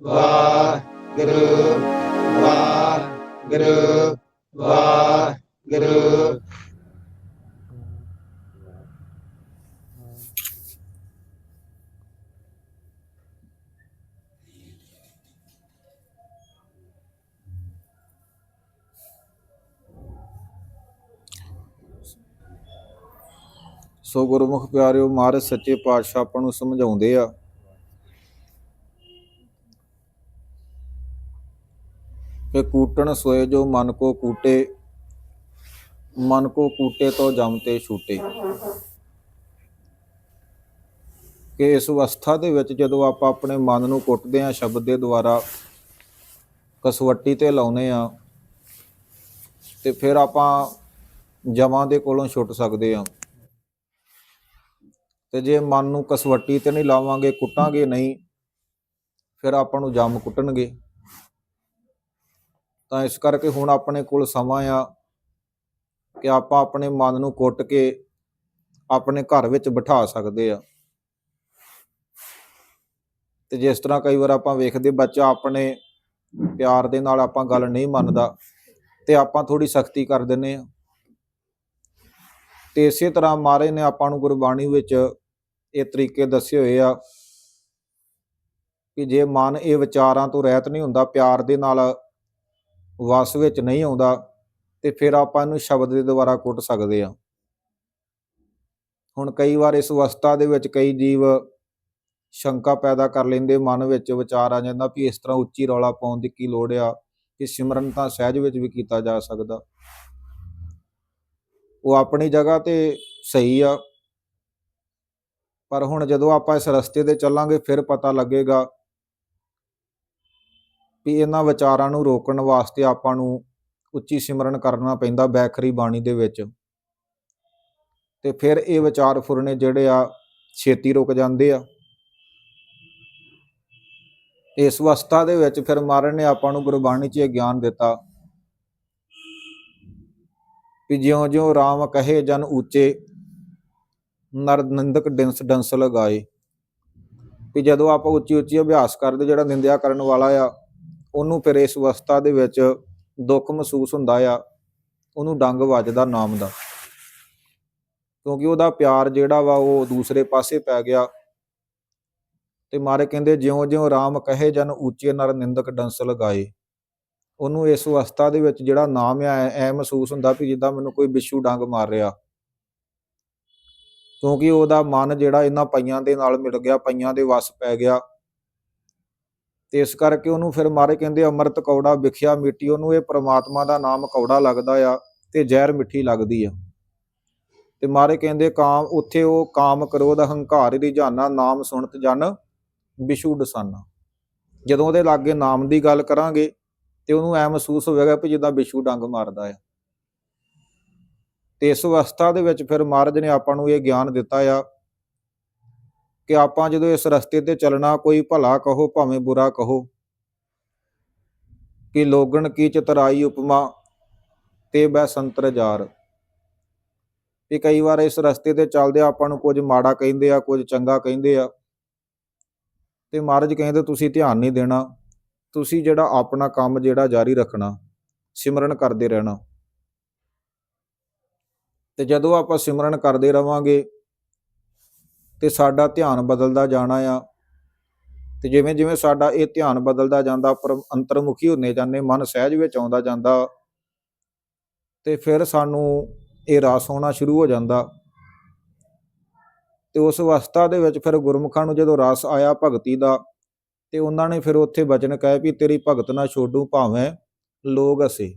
ਵਾਹਿਗੁਰੂ ਵਾਹਿਗੁਰੂ ਵਾਹਿਗੁਰੂ। ਸੋ ਗੁਰਮੁਖ ਪਿਆਰਿਓ ਮਹਾਰਾਜ ਸੱਚੇ ਪਾਤਸ਼ਾਹ ਆਪਾਂ ਨੂੰ ਸਮਝਾਉਂਦੇ ਆ ਕਿ ਕੂਟਣ ਸੋਏ ਜੋ ਮਨ ਕੋ ਕੂਟੇ, ਮਨ ਕੋ ਕੂਟੇ ਤੋ ਜਮ ਤੇ ਛੂਟੇ। ਕਿ ਇਸ ਅਵਸਥਾ ਦੇ ਵਿੱਚ ਜਦੋਂ ਆਪਾਂ ਆਪਣੇ ਮਨ ਨੂੰ ਕੁੱਟਦੇ ਆ ਸ਼ਬਦ ਦੇ ਦੁਆਰਾ ਕਸਵੱਟੀ ਤੇ ਲਾਉਨੇ ਆ ਤੇ ਫਿਰ ਆਪਾਂ ਜਮਾਂ ਦੇ ਕੋਲੋਂ ਛੁੱਟ ਸਕਦੇ ਆ ਤੇ ਜੇ ਮਨ ਨੂੰ ਕਸਵੱਟੀ ਤੇ ਨਹੀਂ ਲਾਵਾਂਗੇ, ਕੁੱਟਾਂਗੇ ਨਹੀਂ, ਫਿਰ ਆਪਾਂ ਨੂੰ ਜਮ ਕੁੱਟਣਗੇ। ਤਾਂ ਇਸ ਕਰਕੇ ਹੁਣ ਆਪਣੇ ਕੋਲ ਸਮਾਂ ਆ ਕਿ ਆਪਾਂ ਆਪਣੇ ਮਨ ਨੂੰ ਕੁੱਟ ਕੇ ਆਪਣੇ ਘਰ ਵਿੱਚ ਬਿਠਾ ਸਕਦੇ ਆ। ਤੇ ਜਿਸ ਤਰ੍ਹਾਂ ਕਈ ਵਾਰ ਆਪਾਂ ਵੇਖਦੇ, ਬੱਚਾ ਆਪਣੇ ਪਿਆਰ ਦੇ ਨਾਲ ਆਪਾਂ ਗੱਲ ਨਹੀਂ ਮੰਨਦਾ ਤੇ ਆਪਾਂ ਥੋੜੀ ਸਖਤੀ ਕਰ ਦਿੰਨੇ ਆ। ਤੇ ਇਸੇ ਤਰ੍ਹਾਂ ਮਹਾਰਾਜ ਨੇ ਆਪਾਂ ਨੂੰ ਗੁਰਬਾਣੀ ਵਿੱਚ ਇਹ ਤਰੀਕੇ ਦੱਸੇ ਹੋਏ ਆ ਕਿ ਜੇ ਮਨ ਇਹ ਵਿਚਾਰਾਂ ਤੋਂ ਰਹਿਤ ਨਹੀਂ ਹੁੰਦਾ, ਪਿਆਰ ਦੇ ਨਾਲ ਵਸ ਵਿੱਚ ਨਹੀਂ ਆਉਂਦਾ ਤੇ ਫਿਰ ਆਪਾਂ ਇਹਨੂੰ ਸ਼ਬਦ ਦੇ ਦੁਆਰਾ ਕੁੱਟ ਸਕਦੇ ਆ ਹੁਣ ਕਈ ਵਾਰ ਇਸ ਅਵਸਥਾ ਦੇ ਵਿੱਚ ਕਈ ਜੀਵ ਸ਼ੰਕਾ ਪੈਦਾ ਕਰ ਲੈਂਦੇ, ਮਨ ਵਿੱਚ ਵਿਚਾਰ ਆ ਜਾਂਦਾ ਵੀ ਇਸ ਤਰ੍ਹਾਂ ਉੱਚੀ ਰੌਲਾ ਪਾਉਣ ਦੀ ਕੀ ਲੋੜ ਆ ਕਿ ਸਿਮਰਨ ਤਾਂ ਸਹਿਜ ਵਿੱਚ ਵੀ ਕੀਤਾ ਜਾ ਸਕਦਾ। ਉਹ ਆਪਣੀ ਜਗ੍ਹਾ ਤੇ ਸਹੀ ਆ, ਪਰ ਹੁਣ ਜਦੋਂ ਆਪਾਂ ਇਸ ਰਸਤੇ ਤੇ ਚੱਲਾਂਗੇ ਫਿਰ ਪਤਾ ਲੱਗੇਗਾ ਵੀ ਇਹਨਾਂ ਵਿਚਾਰਾਂ ਨੂੰ ਰੋਕਣ ਵਾਸਤੇ ਆਪਾਂ ਨੂੰ ਉੱਚੀ ਸਿਮਰਨ ਕਰਨਾ ਪੈਂਦਾ ਬੈਖਰੀ ਬਾਣੀ ਦੇ ਵਿੱਚ। ਤੇ ਫਿਰ ਇਹ ਵਿਚਾਰ ਫੁਰਨੇ ਜਿਹੜੇ ਆ ਛੇਤੀ ਰੁਕ ਜਾਂਦੇ ਆ। ਇਸ ਅਵਸਥਾ ਦੇ ਵਿੱਚ ਫਿਰ ਮਹਾਰਾਜ ਨੇ ਆਪਾਂ ਨੂੰ ਗੁਰਬਾਣੀ 'ਚ ਇਹ ਗਿਆਨ ਦਿੱਤਾ ਕਿ ਜਿਉਂ-ਜਿਉਂ RAM ਕਹੇ ਜਨ ਉੱਚੇ ਨਰ ਨਿੰਦਕ ਡਿੰਸ ਡੰਸ ਲਗਾਏ। ਵੀ ਜਦੋਂ ਆਪਾਂ ਉੱਚੀ ਉੱਚੀ ਅਭਿਆਸ ਕਰਦੇ ਜਿਹੜਾ ਨਿੰਦਿਆ ਕਰਨ ਵਾਲਾ ਆ ਉਹਨੂੰ ਫਿਰ ਇਸ ਅਵਸਥਾ ਦੇ ਵਿੱਚ ਦੁੱਖ ਮਹਿਸੂਸ ਹੁੰਦਾ ਆ, ਉਹਨੂੰ ਡੰਗ ਵੱਜਦਾ ਨਾਮ ਦਾ। ਕਿਉਂਕਿ ਉਹਦਾ ਪਿਆਰ ਜਿਹੜਾ ਵਾ ਉਹ ਦੂਸਰੇ ਪਾਸੇ ਪੈ ਗਿਆ। ਤੇ ਮਾਰੇ ਕਹਿੰਦੇ ਜਿਉਂ-ਜਿਉਂ RAM ਕਹੇ ਜਨ ਉੱਚੇ ਨਰ ਨਿੰਦਕ ਡੰਸ ਲਗਾਏ। ਉਹਨੂੰ ਇਸ ਅਵਸਥਾ ਦੇ ਵਿੱਚ ਜਿਹੜਾ ਨਾਮ ਆ, ਐ ਮਹਿਸੂਸ ਹੁੰਦਾ ਵੀ ਜਿੱਦਾਂ ਮੈਨੂੰ ਕੋਈ ਬਿੱਛੂ ਡੰਗ ਮਾਰ ਰਿਹਾ। ਕਿਉਂਕਿ ਉਹਦਾ ਮਨ ਜਿਹੜਾ ਇਹਨਾਂ ਪਈਆਂ ਦੇ ਨਾਲ ਮਿਲ ਗਿਆ, ਪਈਆਂ ਦੇ ਵਸ ਪੈ ਗਿਆ। ਤੇ ਇਸ ਕਰਕੇ ਉਹਨੂੰ ਫਿਰ ਮਾਰੇ ਕਹਿੰਦੇ ਅੰਮ੍ਰਿਤ ਕੌੜਾ ਵਿਖਿਆ ਮਿੱਟੀ, ਉਹਨੂੰ ਇਹ ਪ੍ਰਮਾਤਮਾ ਦਾ ਨਾਮ ਕੌੜਾ ਲੱਗਦਾ ਆ ਤੇ ਜ਼ਹਿਰ ਮਿੱਠੀ ਲੱਗਦੀ ਆ। ਤੇ ਮਾਰੇ ਕਹਿੰਦੇ ਕਾਮ, ਉੱਥੇ ਉਹ ਕਾਮ ਕ੍ਰੋਧ ਹੰਕਾਰ ਦੀ ਨਾਮ ਸੁਣਤ ਜਨ ਵਿਸ਼ੂ ਡਸਾਨਾ। ਜਦੋਂ ਉਹਦੇ ਲਾਗੇ ਨਾਮ ਦੀ ਗੱਲ ਕਰਾਂਗੇ ਤੇ ਉਹਨੂੰ ਐ ਮਹਿਸੂਸ ਹੋਵੇਗਾ ਵੀ ਜਿੱਦਾਂ ਵਿਸ਼ੂ ਡੰਗ ਮਾਰਦਾ ਆ। ਤੇ ਇਸ ਅਵਸਥਾ ਦੇ ਵਿੱਚ ਫਿਰ ਮਹਾਰਾਜ ਨੇ ਆਪਾਂ ਨੂੰ ਇਹ ਗਿਆਨ ਦਿੱਤਾ ਆ ਕਿ ਆਪਾਂ ਜਦੋਂ ਇਸ ਰਸਤੇ ਤੇ ਚੱਲਣਾ, ਕੋਈ ਭਲਾ ਕਹੋ, ਭਾਵੇਂ ਬੁਰਾ ਕਹੋ। ਕਿ ਲੋਗਣ ਕੀ ਚਤਰਾਈ ਉਪਮਾ, ਤੇ ਬੈ ਸੰਤਰ ਜਾਰ। ਇਹ ਕਈ ਵਾਰ ਇਸ ਰਸਤੇ ਤੇ ਚੱਲਦੇ ਆਪਾਂ ਨੂੰ ਕੁਝ ਮਾੜਾ ਕਹਿੰਦੇ ਆ, ਕੁਝ ਚੰਗਾ ਕਹਿੰਦੇ ਆ। ਤੇ ਮਹਾਰਾਜ ਕਹਿੰਦੇ, ਤੁਸੀਂ ਧਿਆਨ ਨਹੀਂ ਦੇਣਾ। ਤੁਸੀਂ ਜਿਹੜਾ ਆਪਣਾ ਕੰਮ, ਜਿਹੜਾ ਜਾਰੀ ਰੱਖਣਾ, ਸਿਮਰਨ ਕਰਦੇ ਰਹਿਣਾ। ਤੇ ਜਦੋਂ ਆਪਾਂ ਸਿਮਰਨ ਕਰਦੇ ਰਵਾਂਗੇ ਤੇ ਸਾਡਾ ਧਿਆਨ ਬਦਲਦਾ ਜਾਣਾ ਆ। ਤੇ ਜਿਵੇਂ ਜਿਵੇਂ ਸਾਡਾ ਇਹ ਧਿਆਨ ਬਦਲਦਾ ਜਾਂਦਾ ਪਰ ਅੰਤਰਮੁਖੀ ਹੁੰਨੇ ਜਾਂਦੇ, ਮਨ ਸਹਿਜ ਵਿੱਚ ਆਉਂਦਾ ਜਾਂਦਾ, ਤੇ ਫਿਰ ਸਾਨੂੰ ਇਹ ਰਸ ਹੋਣਾ ਸ਼ੁਰੂ ਹੋ ਜਾਂਦਾ। ਤੇ ਉਸ ਅਵਸਥਾ ਦੇ ਵਿੱਚ ਫਿਰ ਗੁਰਮੁਖਾਂ ਨੂੰ ਜਦੋਂ ਰਸ ਆਇਆ ਭਗਤੀ ਦਾ, ਤੇ ਉਹਨਾਂ ਨੇ ਫਿਰ ਉੱਥੇ ਬਚਨ ਕਹੇ ਵੀ ਤੇਰੀ ਭਗਤ ਨਾ ਛੋਡੂ ਭਾਵੇਂ ਲੋਗ ਅਸੇ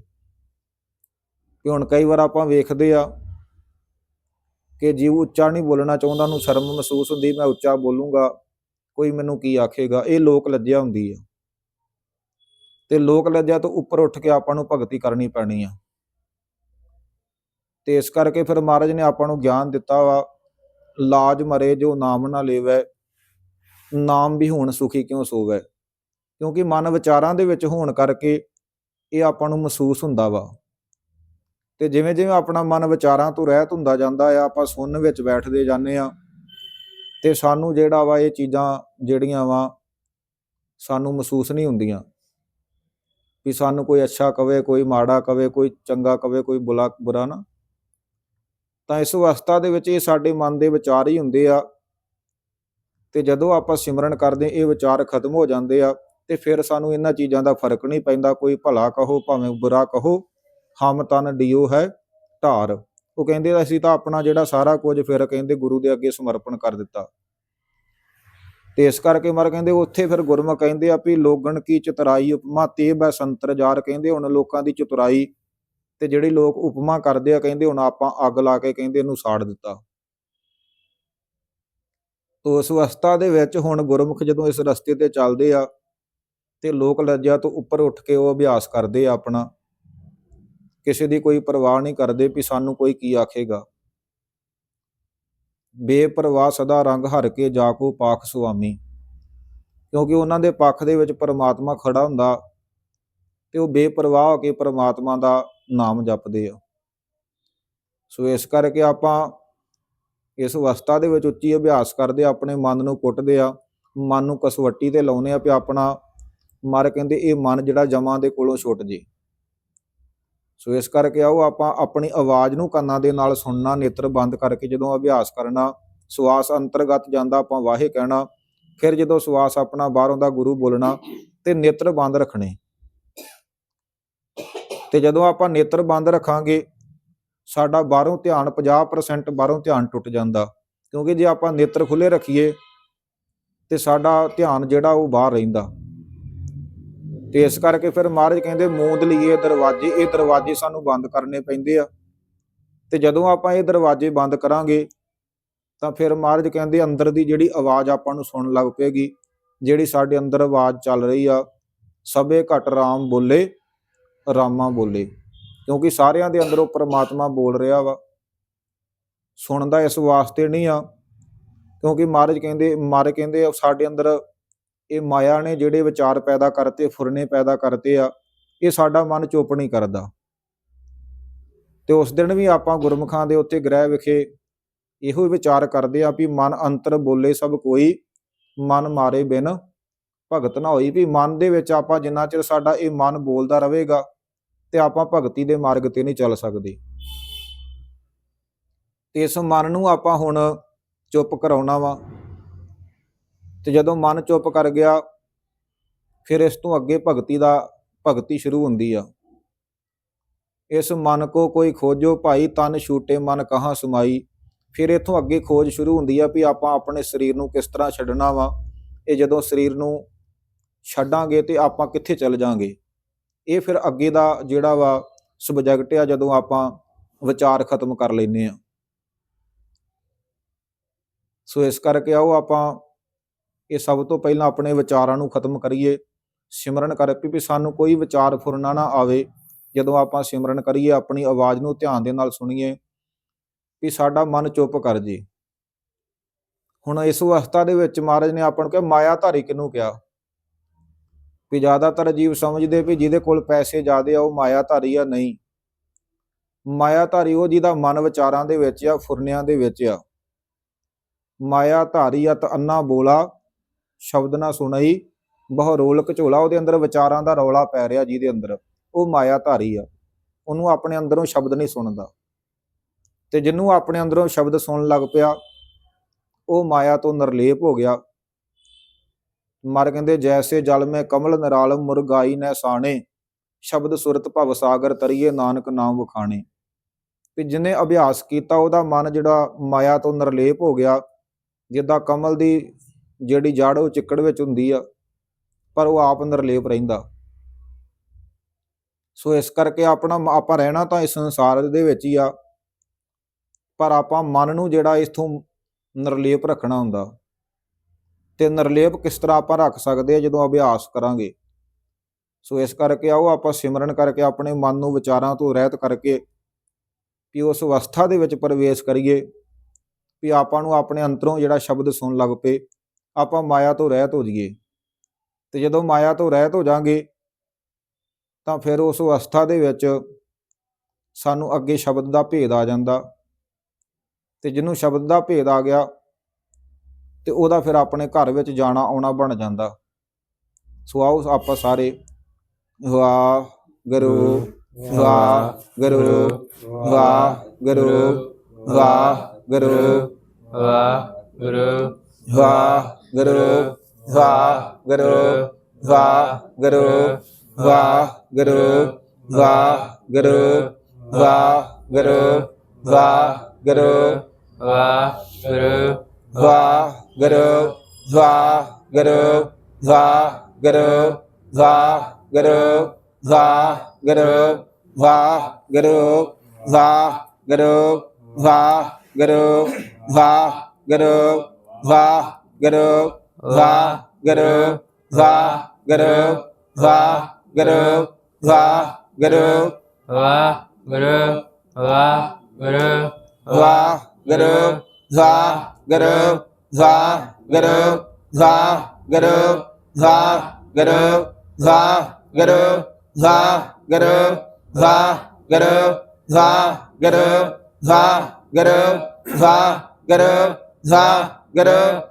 ਕਿ ਹੁਣ ਕਈ ਵਾਰ ਆਪਾਂ ਵੇਖਦੇ ਆ ਕਿ ਜੀਵ ਉੱਚਾ ਨਹੀਂ ਬੋਲਣਾ ਚਾਹੁੰਦਾ ਨੂੰ ਸ਼ਰਮ ਮਹਿਸੂਸ ਹੁੰਦੀ, ਮੈਂ ਉੱਚਾ ਬੋਲੂੰਗਾ। ਕੋਈ ਮੈਨੂੰ ਕੀ ਆਖੇਗਾ? ਇਹ ਲੋਕ ਲੱਜਿਆ ਹੁੰਦੀ ਆ। ਤੇ ਲੋਕ ਲੱਜਿਆ ਤੋਂ ਉੱਪਰ ਉੱਠ ਕੇ ਆਪਾਂ ਨੂੰ ਭਗਤੀ ਕਰਨੀ ਪੈਣੀ ਆ। ਤੇ ਇਸ ਕਰਕੇ ਫਿਰ ਮਹਾਰਾਜ ਨੇ ਆਪਾਂ ਨੂੰ ਗਿਆਨ ਦਿੱਤਾ ਵਾ, ਲਾਜ ਮਰੇ ਜੋ ਨਾਮ ਨਾ ਲੇਵੈ, ਨਾਮ ਵੀ ਹੁਣ ਸੁਖੀ ਕਿਉਂ ਸੋਵੈ? ਕਿਉਂਕਿ ਮਨ ਵਿਚਾਰਾਂ ਦੇ ਵਿੱਚ ਹੋਣ ਕਰਕੇ ਇਹ ਆਪਾਂ ਨੂੰ ਮਹਿਸੂਸ ਹੁੰਦਾ ਵਾ। ਤੇ ਜਿਵੇਂ ਜਿਵੇਂ ਆਪਣਾ ਮਨ ਵਿਚਾਰਾਂ ਤੋਂ ਰਹਿਤ ਹੁੰਦਾ ਜਾਂਦਾ ਆ, ਆਪਾਂ ਸੁਣਨ ਵਿੱਚ ਬੈਠਦੇ ਜਾਂਦੇ ਆ ਤੇ ਸਾਨੂੰ ਜਿਹੜਾ ਵਾ ਇਹ ਚੀਜ਼ਾਂ ਜਿਹੜੀਆਂ ਵਾ, ਸਾਨੂੰ ਮਹਿਸੂਸ ਨਹੀਂ ਹੁੰਦੀਆਂ। ਵੀ ਸਾਨੂੰ ਕੋਈ ਅੱਛਾ ਕਵੇ, ਕੋਈ ਮਾੜਾ ਕਵੇ, ਕੋਈ ਚੰਗਾ ਕਵੇ, ਕੋਈ ਬੁਲਾ, ਬੁਰਾ ਨਾ। ਤਾਂ ਇਸ ਅਵਸਥਾ ਦੇ ਵਿੱਚ ਇਹ ਸਾਡੇ ਮਨ ਦੇ ਵਿਚਾਰ ਹੀ ਹੁੰਦੇ ਆ। ਤੇ ਜਦੋਂ ਆਪਾਂ ਸਿਮਰਨ ਕਰਦੇ, ਇਹ ਵਿਚਾਰ ਖਤਮ ਹੋ ਜਾਂਦੇ ਆ, ਤੇ ਫਿਰ ਸਾਨੂੰ ਇਹਨਾਂ ਚੀਜ਼ਾਂ ਦਾ ਫ਼ਰਕ ਨਹੀਂ ਪੈਂਦਾ। ਕੋਈ ਭਲਾ ਕਹੋ, ਭਾਵੇਂ ਬੁਰਾ ਕਹੋ। ਹਮ ਤਨ ਡਿਓ ਹੈ ਢਾਰ ਉਹ ਕਹਿੰਦੇ ਅਸੀਂ ਤਾਂ ਆਪਣਾ ਜਿਹੜਾ ਸਾਰਾ ਕੁਝ ਫਿਰ ਕਹਿੰਦੇ ਗੁਰੂ ਦੇ ਅੱਗੇ ਸਮਰਪਣ ਕਰ ਦਿੱਤਾ। ਤੇ ਇਸ ਕਰਕੇ ਮਰ ਕਹਿੰਦੇ ਉੱਥੇ ਫਿਰ ਗੁਰਮੁਖ ਕਹਿੰਦੇ ਆ ਵੀ ਲੋਗਣ ਕੀ ਚਤੁਰਾਈ ਉਪਮਾ ਤੇ ਬੈ ਸੰਤਰ ਕਹਿੰਦੇ ਹੁਣ ਲੋਕਾਂ ਦੀ ਚਤੁਰਾਈ। ਤੇ ਜਿਹੜੇ ਲੋਕ ਉਪਮਾ ਕਰਦੇ ਆ ਕਹਿੰਦੇ ਹੁਣ ਆਪਾਂ ਅੱਗ ਲਾ ਕੇ ਕਹਿੰਦੇ ਇਹਨੂੰ ਸਾੜ ਦਿੱਤਾ। ਤੋ ਉਸ ਅਵਸਥਾ ਦੇ ਵਿੱਚ ਹੁਣ ਗੁਰਮੁਖ ਜਦੋਂ ਇਸ ਰਸਤੇ ਤੇ ਚੱਲਦੇ ਆ ਤੇ ਲੋਕ ਲੱਜਾ ਤੋਂ ਉੱਪਰ ਉੱਠ ਕੇ ਉਹ ਅਭਿਆਸ ਕਰਦੇ ਆ ਆਪਣਾ। ਕਿਸੇ ਦੀ ਕੋਈ ਪਰਵਾਹ ਨਹੀਂ ਕਰਦੇ ਵੀ ਸਾਨੂੰ ਕੋਈ ਕੀ ਆਖੇਗਾ। ਬੇਪਰਵਾਹ ਸਦਾ ਰੰਗ ਹਰ ਕੇ ਜਾ ਕੋ ਪਾਖ ਸੁਆਮੀ। ਕਿਉਂਕਿ ਉਹਨਾਂ ਦੇ ਪੱਖ ਦੇ ਵਿੱਚ ਪਰਮਾਤਮਾ ਖੜਾ ਹੁੰਦਾ ਤੇ ਉਹ ਬੇਪਰਵਾਹ ਹੋ ਕੇ ਪਰਮਾਤਮਾ ਦਾ ਨਾਮ ਜਪਦੇ ਆ। ਸੋ ਇਸ ਕਰਕੇ ਆਪਾਂ ਇਸ ਅਵਸਥਾ ਦੇ ਵਿੱਚ ਉੱਚੀ ਅਭਿਆਸ ਕਰਦੇ, ਆਪਣੇ ਮਨ ਨੂੰ ਕੁੱਟਦੇ ਆ, ਮਨ ਨੂੰ ਕਸਵੱਟੀ ਤੇ ਲਾਉਨੇ ਆ ਵੀ ਆਪਣਾ ਮਰ ਕਹਿੰਦੇ ਇਹ ਮਨ ਜਿਹੜਾ ਜਮਾਂ ਦੇ ਕੋਲੋਂ ਛੁੱਟ ਜੇ। ਸੋ ਇਸ ਕਰਕੇ ਆਓ ਆਪਾਂ ਆਪਣੀ ਆਵਾਜ਼ ਨੂੰ ਕੰਨਾਂ ਦੇ ਨਾਲ ਸੁਣਨਾ, ਨੇਤਰ ਬੰਦ ਕਰਕੇ ਜਦੋਂ ਅਭਿਆਸ ਕਰਨਾ, ਸਵਾਸ ਅੰਤਰਗਤ ਜਾਂਦਾ ਆਪਾਂ ਵਾਹੇ ਕਹਿਣਾ, ਫਿਰ ਜਦੋਂ ਸਵਾਸ ਆਪਣਾ ਬਾਹਰੋਂ ਦਾ ਗੁਰੂ ਬੋਲਣਾ ਤੇ ਨੇਤਰ ਬੰਦ ਰੱਖਣੇ। ਤੇ ਜਦੋਂ ਆਪਾਂ ਨੇਤਰ ਬੰਦ ਰੱਖਾਂਗੇ, ਸਾਡਾ ਬਾਹਰੋਂ ਧਿਆਨ 50% ਬਾਹਰੋਂ ਧਿਆਨ ਟੁੱਟ ਜਾਂਦਾ। ਕਿਉਂਕਿ ਜੇ ਆਪਾਂ ਨੇਤਰ ਖੁੱਲੇ ਰੱਖੀਏ ਤੇ ਸਾਡਾ ਧਿਆਨ ਜਿਹੜਾ ਉਹ ਬਾਹਰ ਰਹਿੰਦਾ। ਤੇ ਇਸ ਕਰਕੇ ਫਿਰ ਮਹਾਰਾਜ ਕਹਿੰਦੇ ਮੂੰਦ ਲਈਏ ਦਰਵਾਜ਼ੇ, ਇਹ ਦਰਵਾਜ਼ੇ ਸਾਨੂੰ ਬੰਦ ਕਰਨੇ ਪੈਂਦੇ ਆ। ਤੇ ਜਦੋਂ ਆਪਾਂ ਇਹ ਦਰਵਾਜ਼ੇ ਬੰਦ ਕਰਾਂਗੇ, ਤਾਂ ਫਿਰ ਮਹਾਰਾਜ ਕਹਿੰਦੇ ਅੰਦਰ ਦੀ ਜਿਹੜੀ ਆਵਾਜ਼ ਆਪਾਂ ਨੂੰ ਸੁਣਨ ਲੱਗ ਪਏਗੀ, ਜਿਹੜੀ ਸਾਡੇ ਅੰਦਰ ਆਵਾਜ਼ ਚੱਲ ਰਹੀ ਆ, ਸਭੇ ਘਟ ਰਾਮ ਬੋਲੇ, ਰਾਮਾ ਬੋਲੇ। ਕਿਉਂਕਿ ਸਾਰਿਆਂ ਦੇ ਅੰਦਰੋਂ ਪ੍ਰਮਾਤਮਾ ਬੋਲ ਰਿਹਾ ਵਾ। ਸੁਣਦਾ ਇਸ ਵਾਸਤੇ ਨਹੀਂ ਆ, ਕਿਉਂਕਿ ਮਹਾਰਾਜ ਕਹਿੰਦੇ ਮਾਰੇ ਕਹਿੰਦੇ ਸਾਡੇ ਅੰਦਰ ਇਹ ਮਾਇਆ ਨੇ ਜਿਹੜੇ ਵਿਚਾਰ ਪੈਦਾ ਕਰਤੇ, ਫੁਰਨੇ ਪੈਦਾ ਕਰਤੇ ਆ, ਇਹ ਸਾਡਾ ਮਨ ਚੁੱਪ ਨਹੀਂ ਕਰਦਾ। ਤੇ ਉਸ ਦਿਨ ਵੀ ਆਪਾਂ ਗੁਰਮੁਖਾਂ ਦੇ ਉੱਤੇ ਗ੍ਰਹਿ ਵਿਖੇ ਇਹੋ ਹੀ ਵਿਚਾਰ ਕਰਦੇ ਆ ਵੀ ਮਨ ਅੰਤਰ ਬੋਲੇ ਸਭ ਕੋਈ, ਮਨ ਮਾਰੇ ਬਿਨ ਭਗਤ ਨਾ ਹੋਈ। ਵੀ ਮਨ ਦੇ ਵਿੱਚ ਆਪਾਂ ਜਿੰਨਾ ਚਿਰ ਸਾਡਾ ਇਹ ਮਨ ਬੋਲਦਾ ਰਹੇਗਾ ਤੇ ਆਪਾਂ ਭਗਤੀ ਦੇ ਮਾਰਗ ਤੇ ਨਹੀਂ ਚੱਲ ਸਕਦੇ। ਤੇ ਇਸ ਮਨ ਨੂੰ ਆਪਾਂ ਹੁਣ ਚੁੱਪ ਕਰਾਉਣਾ ਵਾ। ਤੇ ਜਦੋਂ ਮਨ ਚੁੱਪ ਕਰ ਗਿਆ, ਫਿਰ ਇਸ ਤੋਂ ਅੱਗੇ ਭਗਤੀ ਦਾ, ਭਗਤੀ ਸ਼ੁਰੂ ਹੁੰਦੀ ਆ। ਇਸ ਮਨ ਕੋ ਕੋਈ ਖੋਜੋ, ਭਾਈ ਤਨ ਛੂਟੇ ਮਨ ਕਹਾਂ ਸਮਾਈ। ਫਿਰ ਇਥੋਂ ਅੱਗੇ ਖੋਜ ਸ਼ੁਰੂ ਹੁੰਦੀ ਆ ਵੀ ਆਪਾਂ ਆਪਣੇ ਸਰੀਰ ਨੂੰ ਕਿਸ ਤਰ੍ਹਾਂ ਛੱਡਣਾ ਵਾ। ਇਹ ਜਦੋਂ ਸਰੀਰ ਨੂੰ ਛੱਡਾਂਗੇ ਤੇ ਆਪਾਂ ਕਿੱਥੇ ਚੱਲ ਜਾਾਂਗੇ। ਇਹ ਫਿਰ ਅੱਗੇ ਦਾ ਜਿਹੜਾ ਵਾ ਸਬਜੈਕਟ ਆ ਜਦੋਂ ਆਪਾਂ ਵਿਚਾਰ ਖਤਮ ਕਰ ਲੈਨੇ ਆ। ਸੋ ਇਸ ਕਰਕੇ ਆਓ ਆਪਾਂ ਇਹ ਸਭ ਤੋਂ ਪਹਿਲਾਂ ਆਪਣੇ ਵਿਚਾਰਾਂ ਨੂੰ ਖਤਮ ਕਰੀਏ। ਸਿਮਰਨ ਕਰ ਵੀ ਸਾਨੂੰ ਕੋਈ ਵਿਚਾਰ ਫੁਰਨਾ ਨਾ ਆਵੇ। ਜਦੋਂ ਆਪਾਂ ਸਿਮਰਨ ਕਰੀਏ, ਆਪਣੀ ਆਵਾਜ਼ ਨੂੰ ਧਿਆਨ ਦੇ ਨਾਲ ਸੁਣੀਏ ਵੀ ਸਾਡਾ ਮਨ ਚੁੱਪ ਕਰ ਜੇ। ਹੁਣ ਇਸ ਅਵਸਥਾ ਦੇ ਵਿੱਚ ਮਹਾਰਾਜ ਨੇ ਆਪਾਂ ਨੂੰ ਕਿਹਾ ਮਾਇਆ ਧਾਰੀ ਕਿਹਨੂੰ ਕਿਹਾ? ਵੀ ਜ਼ਿਆਦਾਤਰ ਜੀਵ ਸਮਝਦੇ ਵੀ ਜਿਹਦੇ ਕੋਲ ਪੈਸੇ ਜ਼ਿਆਦੇ ਆ, ਉਹ ਮਾਇਆ ਧਾਰੀ ਆ, ਨਹੀਂ। ਮਾਇਆ ਧਾਰੀ ਉਹ ਜਿਹਦਾ ਮਨ ਵਿਚਾਰਾਂ ਦੇ ਵਿੱਚ ਆ, ਫੁਰਨਿਆਂ ਦੇ ਵਿੱਚ ਆ। ਮਾਇਆ ਧਾਰੀ ਅਤ ਅੰਨਾ ਬੋਲਾ। ਸ਼ਬਦ ਨਾ ਸੁਣਈ, ਬਹੁ ਰੋਲਕ ਝੋਲਾ, ਉਹਦੇ ਅੰਦਰ ਵਿਚਾਰਾਂ ਦਾ ਰੌਲਾ ਪੈ ਰਿਹਾ ਜਿਹਦੇ ਅੰਦਰ। ਉਹ ਮਾਇਆ ਧਾਰੀ ਆ। ਉਹਨੂੰ ਆਪਣੇ ਅੰਦਰੋਂ ਸ਼ਬਦ ਨਹੀਂ ਸੁਣਦਾ। ਤੇ ਜਿਹਨੂੰ ਆਪਣੇ ਅੰਦਰੋਂ ਸ਼ਬਦ ਸੁਣਨ ਲੱਗ ਪਿਆ, ਉਹ ਮਾਇਆ ਤੋਂ ਨਿਰਲੇਪ ਹੋ ਗਿਆ। ਮਰ ਕਹਿੰਦੇ, ਜੈਸੇ ਜਲ ਮੈਂ ਕਮਲ ਨਰਾਲ, ਮੁਰਗਾਈ ਨੈ ਸਾਣੇ। ਸ਼ਬਦ ਸੁਰਤ ਭਵ ਸਾਗਰ ਤਰੀਏ, ਨਾਨਕ ਨਾਮ ਵਖਾਣੇ। ਵੀ ਜਿਹਨੇ ਅਭਿਆਸ ਕੀਤਾ, ਉਹਦਾ ਮਨ ਜਿਹੜਾ ਮਾਇਆ ਤੋਂ ਨਿਰਲੇਪ ਹੋ ਗਿਆ, ਜਿੱਦਾਂ ਕਮਲ ਦੀ ਜਿਹੜੀ ਜੜ ਉਹ ਚਿੱਕੜ ਵਿੱਚ ਹੁੰਦੀ ਆ, ਪਰ ਉਹ ਆਪ ਨਿਰਲੇਪ ਰਹਿੰਦਾ। ਸੋ ਇਸ ਕਰਕੇ ਆਪਣਾ ਆਪਾਂ ਰਹਿਣਾ ਤਾਂ ਇਸ ਸੰਸਾਰ ਦੇ ਵਿੱਚ ਹੀ ਆ, ਪਰ ਆਪਾਂ ਮਨ ਨੂੰ ਜਿਹੜਾ ਇਥੋਂ ਨਿਰਲੇਪ ਰੱਖਣਾ ਹੁੰਦਾ। ਤੇ ਨਿਰਲੇਪ ਕਿਸ ਤਰ੍ਹਾਂ ਆਪਾਂ ਰੱਖ ਸਕਦੇ ਆ ਜਦੋਂ ਅਭਿਆਸ ਕਰਾਂਗੇ? ਸੋ ਇਸ ਕਰਕੇ ਆਓ, ਆਪਾਂ ਸਿਮਰਨ ਕਰਕੇ ਆਪਣੇ ਮਨ ਨੂੰ ਵਿਚਾਰਾਂ ਤੋਂ ਰਹਿਤ ਕਰਕੇ ਵੀ ਉਸ ਅਵਸਥਾ ਦੇ ਵਿੱਚ ਪ੍ਰਵੇਸ਼ ਕਰੀਏ, ਵੀ ਆਪਾਂ ਨੂੰ ਆਪਣੇ ਅੰਦਰੋਂ ਜਿਹੜਾ ਸ਼ਬਦ ਸੁਣਨ ਲੱਗ ਪਏ। ਆਪਾਂ ਮਾਇਆ ਤੋਂ ਰਹਿਤ ਹੋ ਜਾਈਏ। ਤੇ ਜਦੋਂ ਮਾਇਆ ਤੋਂ ਰਹਿਤ ਹੋ ਜਾਾਂਗੇ, ਤਾਂ ਫਿਰ ਉਸ ਅਵਸਥਾ ਦੇ ਵਿੱਚ ਸਾਨੂੰ ਅੱਗੇ ਸ਼ਬਦ ਦਾ ਭੇਦ ਆ ਜਾਂਦਾ। ਤੇ ਜਿਹਨੂੰ ਸ਼ਬਦ ਦਾ ਭੇਦ ਆ ਗਿਆ, ਤੇ ਉਹਦਾ ਫਿਰ ਆਪਣੇ ਘਰ ਵਿੱਚ ਜਾਣਾ ਆਉਣਾ ਬਣ ਜਾਂਦਾ। ਸੋ ਆਓ ਆਪਾਂ ਸਾਰੇ ਵਾਹ ਗੁਰੂ ਵਾਹ ਗੁਰੂ ਵਾਹ ਗੁਰੂ ਵਾਹ ਗੁਰੂ ਵਾਹ ਗੁਰੂ ਵਾਹ गुरु ध्वा गुरु ध्वा गुरु ध्वा गुरु ध्वा गुरु ध्वा गुरु ध्वा गुरु ध्वा गुरु ध्वा गुरु ध्वा गुरु ध्वा गुरु ध्वा गुरु ध्वा गुरु ध्वा गुरु ध्वा गुरु ध्वा गुरु ध्वा गुरु ध्वा guru va guru va guru va guru va guru va guru va guru va guru va guru va guru va guru va guru va guru va guru va guru va guru va guru va guru va guru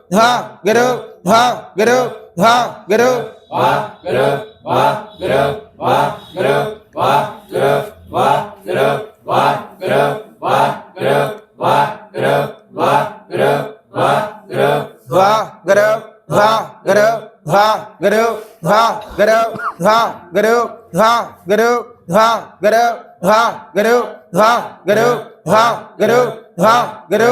धा गरु धा गरु धा गरु वा गरु वा गरु वा गरु वा गरु वा गरु वा गरु वा गरु वा गरु वा गरु वा गरु धा गरु धा गरु धा गरु धा गरु धा गरु धा गरु धा गरु धा गरु धा गरु धा गरु धा गरु धा गरु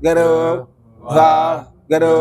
Garo. Va. Garo.